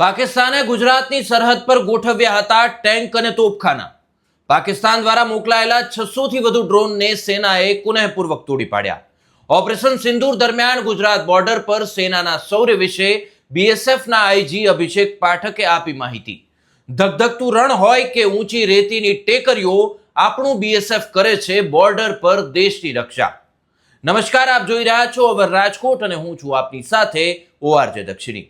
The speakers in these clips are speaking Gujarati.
પાકિસ્તાને ગુજરાતની સરહદ પર ગોઠવ્યા હતા ટેન્ક અને તોપખાના. પાકિસ્તાન દ્વારા મોકલાયેલા છસો થી વધુ ડ્રોનને સેનાએ પુનઃપૂર્વક તોડી પાડ્યા. ઓપરેશન સિંદૂર દરમિયાન ગુજરાત બોર્ડર પર સેનાના શૌર્ય વિશે બીએસએફના આઈજી અભિષેક પાઠકે આપી માહિતી. ધગધગતું રણ હોય કે ઊંચી રેતીની ટેકરીઓ આપણું બીએસએફ કરે છે બોર્ડર પર દેશની રક્ષા. નમસ્કાર, આપ જોઈ રહ્યા છો અવર રાજકોટ અને હું છું આપની સાથે ઓઆરજે દક્ષિણી.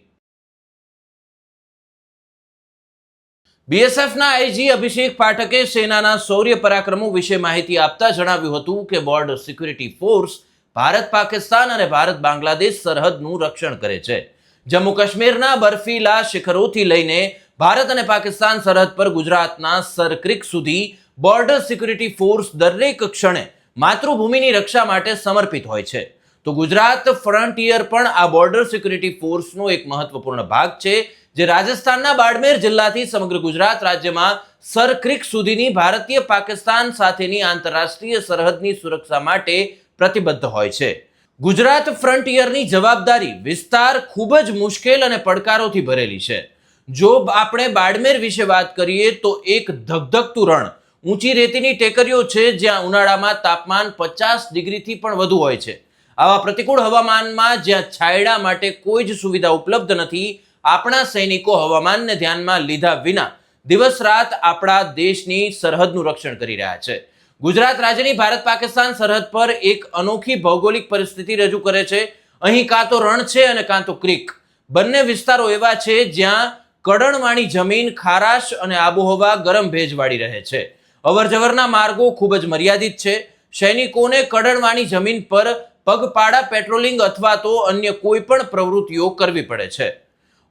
બીએસએફના આઈજી અભિષેક પાઠકે સેનાના શૌર્ય પરાક્રમો વિશે માહિતી આપતા જણાવ્યું હતું કે border security force Bharat, Pakistan અને ભારત, બાંગ્લાદેશ સરહદનું રક્ષણ કરે છે. જમ્મુ કાશ્મીરના બર્ફીલા શિખરોથી લઈને ભારત અને પાકિસ્તાન સરહદ પર ગુજરાતના સરક્રિક સુધી બોર્ડર સિક્યુરિટી ફોર્સ દરેક ક્ષણે માતૃભૂમિની રક્ષા માટે સમર્પિત હોય છે. તો ગુજરાત ફ્રન્ટિયર પણ આ બોર્ડર સિક્યુરિટી ફોર્સનો એક મહત્વપૂર્ણ ભાગ છે. જે રાજસ્થાનના બાડમેર જિલ્લાથી સમગ્ર ગુજરાત રાજ્યમાં સરક્રિક સુધીની ભારતીય પાકિસ્તાન સાથેની આંતરરાષ્ટ્રીય સરહદની સુરક્ષા માટે પ્રતિબદ્ધ હોય છે. ગુજરાત ફ્રન્ટિયરની જવાબદારી વિસ્તાર ખૂબ જ મુશ્કેલ અને પડકારોથી ભરેલી છે. જો આપણે બાડમેર વિશે વાત કરીએ તો એક ધગધગતું રણ ઊંચી રેતીની ટેકરીઓ છે, જ્યાં ઉનાળામાં તાપમાન પચાસ ડિગ્રીથી પણ વધુ હોય છે. આવા પ્રતિકૂળ હવામાનમાં જ્યાં છાયડા માટે કોઈ જ સુવિધા ઉપલબ્ધ નથી આપણા સૈનિકો હવામાનને ધ્યાનમાં લીધા વિના દિવસ રાત આપણા દેશની સરહદનું રક્ષણ કરી રહ્યા છે. ગુજરાત રાજ્યની ભારત પાકિસ્તાન સરહદ પર એક અનોખી ભૌગોલિક પરિસ્થિતિ રજૂ કરે છે. અહીં કાં તો રણ છે અને કાં તો ક્રિક. બંને વિસ્તારો એવા છે જ્યાં કડણવાણી જમીન, ખારાશ અને આબોહવા ગરમ ભેજવાળી રહે છે. અવરજવરના માર્ગો ખૂબ જ મર્યાદિત છે. સૈનિકોને કડણવાણી જમીન પર પગપાળા, પેટ્રોલિંગ અથવા તો અન્ય કોઈ પણ પ્રવૃત્તિઓ કરવી પડે છે.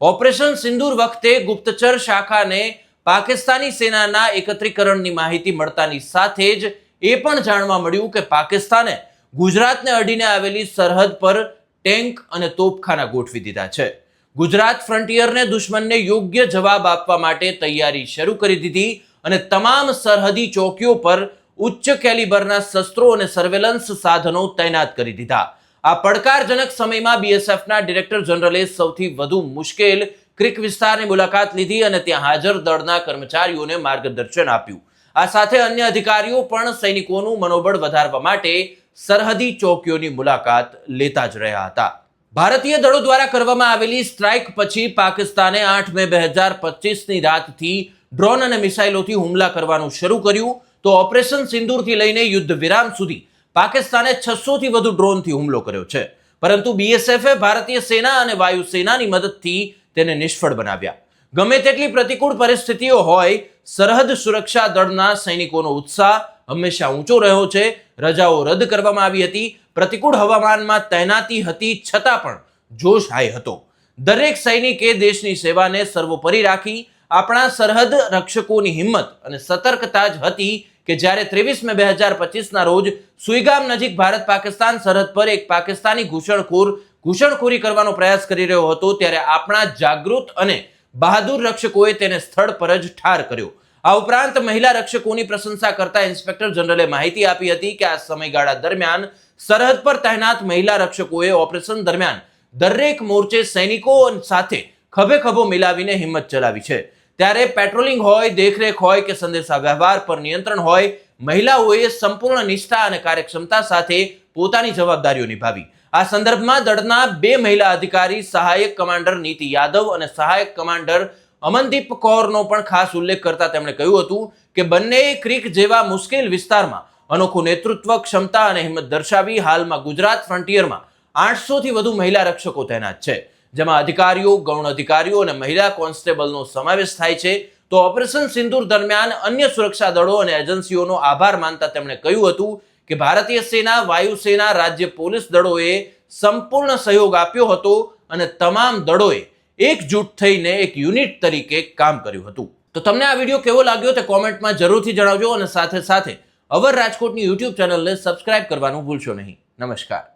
ઓપરેશન સિંદૂર વખતે ગુપ્તચર શાખાને પાકિસ્તાની સેનાના એકત્રીકરણની માહિતી મળતાની સાથે જ એ પણ જાણવા મળ્યું કે પાકિસ્તાને ગુજરાતને અડીને આવેલી સરહદ પર ટેન્ક અને તોપખાના ગોઠવી દીધા છે. ગુજરાત ફ્રન્ટિયરને દુશ્મનને યોગ્ય જવાબ આપવા માટે તૈયારી શરૂ કરી દીધી અને તમામ સરહદી ચોકીઓ પર ઉચ્ચ કેલિબરના શસ્ત્રો અને સર્વેલન્સ સાધનો તૈનાત કરી દીધા. આ પડકારજનક સમયમાં બીએસએફના ડિરેક્ટર જનરલે સૌથી વધુ મુશ્કેલ ક્રિક વિસ્તારની મુલાકાત લીધી અને ત્યાં હાજર દળના કર્મચારીઓને માર્ગદર્શન આપ્યું. આ સાથે અન્ય અધિકારીઓ પણ સૈનિકોનું મનોબળ વધારવા માટે સરહદી ચોકીઓની મુલાકાત લેતા જ રહ્યા હતા. ભારતીય દળો દ્વારા કરવામાં આવેલી સ્ટ્રાઇક પછી પાકિસ્તાને આઠ મે બે હજાર પચીસની રાતથી ડ્રોન અને મિસાઇલોથી હુમલા કરવાનું શરૂ કર્યું. તો ઓપરેશન સિંદૂરથી લઈને યુદ્ધ વિરામ સુધી પાકિસ્તાને છસો થી વધુ ડ્રોનથી હુમલો કર્યો છે. પરંતુ બીએસએફે ભારતીય સેના અને વાયુસેનાની મદદથી તેને નિષ્ફળ બનાવ્યા. ગમે તેટલી પ્રતિકૂળ પરિસ્થિતિઓ હોય, સરહદ સુરક્ષા દળના સૈનિકોનો ઉત્સાહ હંમેશા ઊંચો રહ્યો છે. રજાઓ રદ કરવામાં આવી હતી. પ્રતિકૂળ હવામાનમાં તૈનાતી હતી છતાં પણ જોશ હાઈ હતો. દરેક સૈનિકે દેશની સેવાને સર્વોપરી રાખી, આપણા સરહદ રક્ષકોની હિંમત અને સતર્કતા જ હતી કે જ્યારે ત્રેવીસ મે બે હજાર પચીસના રોજ સુઈગામ નજીક ભારત પાકિસ્તાન સરહદ પર એક પાકિસ્તાની ઘૂસણખોર ઘૂસણખોરી કરવાનો પ્રયાસ કરી રહ્યો હતો, ત્યારે આપણા જાગૃત અને બહાદુર રક્ષકોએ તેને સ્થળ પર જ ઠાર કર્યો. આ ઉપરાંત મહિલા રક્ષકોની પ્રશંસા કરતા ઇન્સ્પેક્ટર જનરલે માહિતી આપી હતી કે આ સમયગાળા દરમિયાન સરહદ પર તહેનાત મહિલા રક્ષકોએ ઓપરેશન દરમિયાન દરેક મોરચે સૈનિકો સાથે ખભે ખભો મિલાવીને હિંમત ચલાવી છે. ત્યારે પેટ્રોલિંગ હોય, દેખરેખ હોય કે સંદેશા વ્યવહાર પર નિયંત્રણ હોય, મહિલાઓએ સંપૂર્ણ નિષ્ઠા અને કાર્યક્ષમતા સાથે પોતાની જવાબદારીઓ નિભાવી. આ સંદર્ભમાં દળના બે મહિલા અધિકારી, સહાયક કમાન્ડર નીતિ યાદવ અને સહાયક કમાન્ડર અમનદીપ કૌરનો પણ ખાસ ઉલ્લેખ કરતા તેમણે કહ્યું હતું કે બંને ક્રિક જેવા મુશ્કેલ વિસ્તારમાં અનોખું નેતૃત્વ, ક્ષમતા અને હિંમત દર્શાવી હાલમાં ગુજરાત ફ્રન્ટિયરમાં આઠસો થી વધુ મહિલા રક્ષકો તૈનાત છે. જેમાં અધિકારીઓ, ગૌણ અધિકારીઓ અને મહિલા કોન્સ્ટેબલનો સમાવેશ થાય છે. તો ઓપરેશન સિંદૂર દરમિયાન અન્ય સુરક્ષા દળો અને એજન્સીઓનો આભાર માનતા તેમણે કહ્યું હતું કે ભારતીય સેના, વાયુસેના, રાજ્ય પોલીસ દળોએ સંપૂર્ણ સહયોગ આપ્યો હતો અને તમામ દળોએ એકજૂટ થઈને એક યુનિટ તરીકે કામ કર્યું હતું. તો તમને આ વીડિયો કેવો લાગ્યો તે કોમેન્ટમાં જરૂરથી જણાવજો અને સાથે સાથે અવર રાજકોટની યુટ્યુબ ચેનલને સબસ્ક્રાઇબ કરવાનું ભૂલશો નહીં. નમસ્કાર.